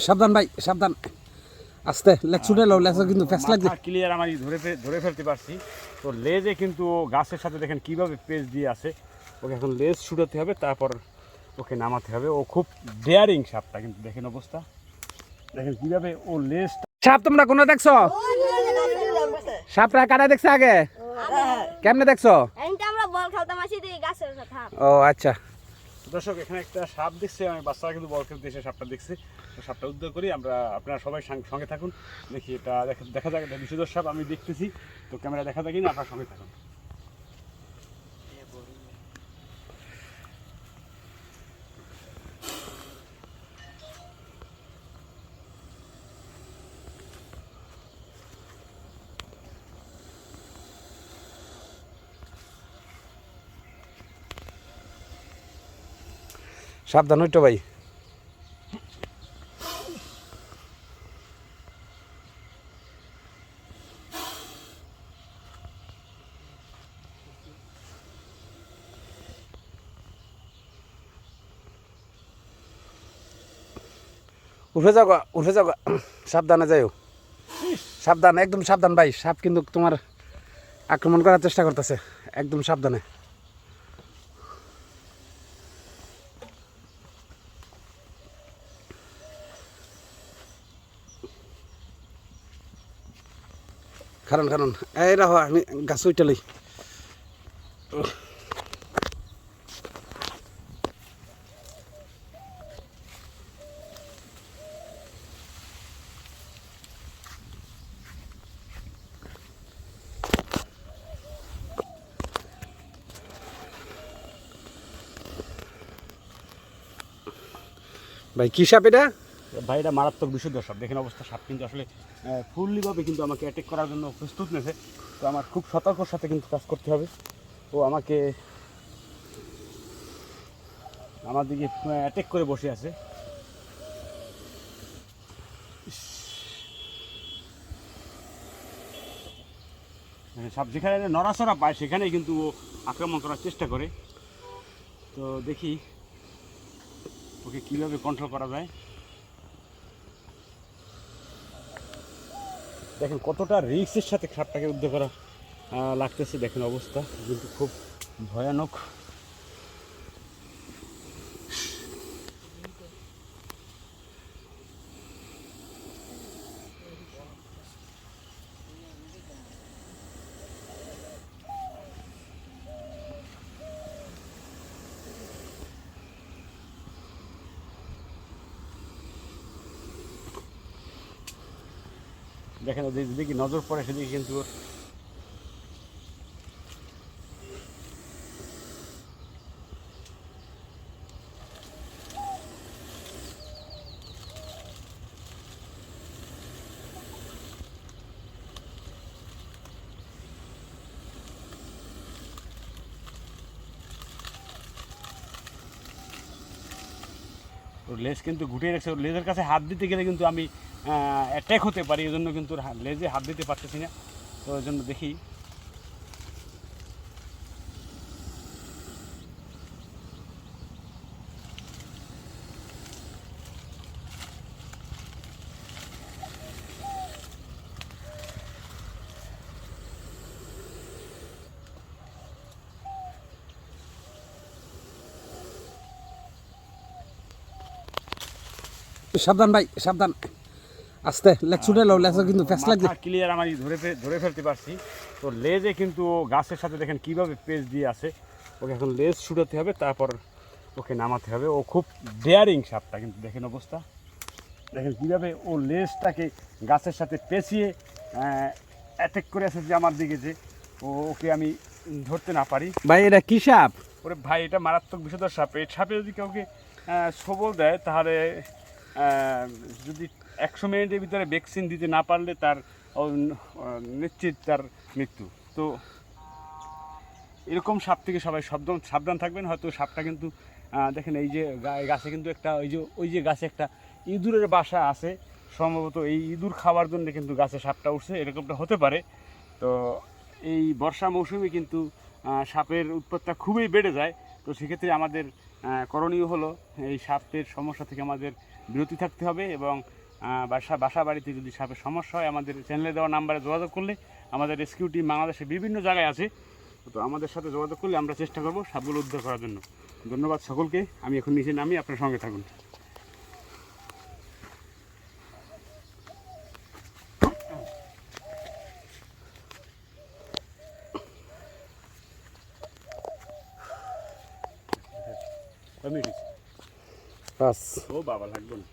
সাবধান ভাই সাবধান। আস্তে লেগ ছুটে লো লেগ কিন্তু ফ্যাস লাগবে। ক্লিয়ার আমি ধরে ফে- ধরে ফেলতে পারছি। তো লেজে কিন্তু ও গাছের সাথে দেখেন কীভাবে পেজ দিয়ে আছে। ওকে এখন লেজ ছুটাতে হবে তারপর ওকে নামাতে হবে। ও খুব ডেয়ারিং সাপটা কিন্তু দেখেন অবস্থা। দেখেন কীভাবে ও লেজ সাপ তোমরা কোনো দেখছ? সাপটা কাটা দেখছে আগে? কেমনে দেখছ? ও আচ্ছা। দর্শক, এখানে একটা সাপ দেখছে, আমি বাচ্চারা কিন্তু বল খেলতে এসে সাপটা দেখছে। সাপটা উদ্ধার করি, আমরা আপনারা সবাই সঙ্গে থাকুন। দেখি এটা দেখা- দেখা যাক, এটা বিষধর সাপ, আমি দেখতেছি। তো ক্যামেরা দেখা যাক, না, আপনার সঙ্গে থাকুন। সাবধান হইতো ভাই। উঠে যাও উঠে যাও। সাবধানে যাইও। সাবধান, একদম সাবধান ভাই। সাপ কিন্তু তোমার আক্রমণ করার চেষ্টা করতেছে। একদম সাবধানে। কারণ কারণ এই রাহো আমি গাছ লই। ভাই কি সাপ এটা? ভাই, এটা মারাত্মক বিশুদ্ধ সাপ দেখেন অবস্থা, সাপ কিন্তু আসলে ফুললিভাবে কিন্তু আমাকে অ্যাটেক করার জন্য প্রস্তুত নেছে। তো আমার খুব সতর্কর সাথে কিন্তু কাজ করতে হবে। ও আমাকে আমার দিকে অ্যাটেক করে বসে আছে। মানে সাপ যেখানে নড়াচড়া পায়, সেখানেই কিন্তু ও আক্রমণ করার চেষ্টা করে। তো দেখি, ওকে কীভাবে কন্ট্রোল করা যায়। দেখেন কতটা রিক্সের সাথে খাপটাকে উদ্ধার করা লাগতেছে দেখেন অবস্থা। কিন্তু খুব ভয়ানক দেখেন, ওদের যেদিকে নজর পড়ে সেদিকে কিন্তু ওর ওর লেজ কিন্তু ঘুটিয়ে রেখেছে। ওর লেজের কাছে হাত দিতে গেলে কিন্তু আমি অ্যাট্যাক হতে পারি এই জন্য কিন্তু লেজে হাত দিতে পারতেছি না। তো ওই জন্য দেখি। সাবধান ভাই, সাবধান। আস্তে লেগ ছুটে লো লেগ কিন্তু ফ্যাস লাগবে ক্লিয়ার আমি ধরে ধরে ফেলতে পারছি। তো লেজে কিন্তু ও গাছের সাথে দেখেন কীভাবে পেজ দিয়ে আছে। ওকে এখন লেজ ছুটাতে হবে তারপর ওকে নামাতে হবে। ও খুব ডেয়ারিং সাপটা কিন্তু দেখেন অবস্থা। দেখেন কীভাবে ও লেজটাকে গাছের সাথে পেঁচিয়ে অ্যাটাক করে আছে যে আমার দিকে যে ও ওকে আমি ধরতে না পারি। ভাই এটা কি সাপ? ওরে ভাই এটা মারাত্মক বিষধর সাপ। এই সাপে যদি কাউকে সবল দেয় তাহলে যদি একশো মিনিটের ভিতরে ভ্যাকসিন দিতে না পারলে তার নিশ্চিত তার মৃত্যু। তো এরকম সাপ থেকে সবাই সাবধান সাবধান থাকবেন। হয়তো সাপটা কিন্তু দেখেন এই যে গাছে কিন্তু একটা, ওই যে ওই যে গাছে একটা ইঁদুরের বাসা আছে। সম্ভবত এই ইঁদুর খাওয়ার জন্য কিন্তু গাছে সাপটা উঠছে, এরকমটা হতে পারে। তো এই বর্ষা মৌসুমে কিন্তু সাপের উৎপাতটা খুবই বেড়ে যায়। তো সেক্ষেত্রে আমাদের করণীয় হলো এই সাপের সমস্যা থেকে আমাদের বিরতি থাকতে হবে এবং বাসা বাসা বাড়িতে যদি সাপের সমস্যা হয় আমাদের চ্যানেলে দেওয়া নাম্বারে যোগাযোগ করলে আমাদের রেস্কিউ টিম বাংলাদেশের বিভিন্ন জায়গায় আছে। তো আমাদের সাথে যোগাযোগ করলে আমরা চেষ্টা করব সাপগুলো উদ্ধার করার জন্য। ধন্যবাদ সকলকে আমি এখন নিচে নামি আপনার সঙ্গে থাকুন। ও বাবা লাগবে না।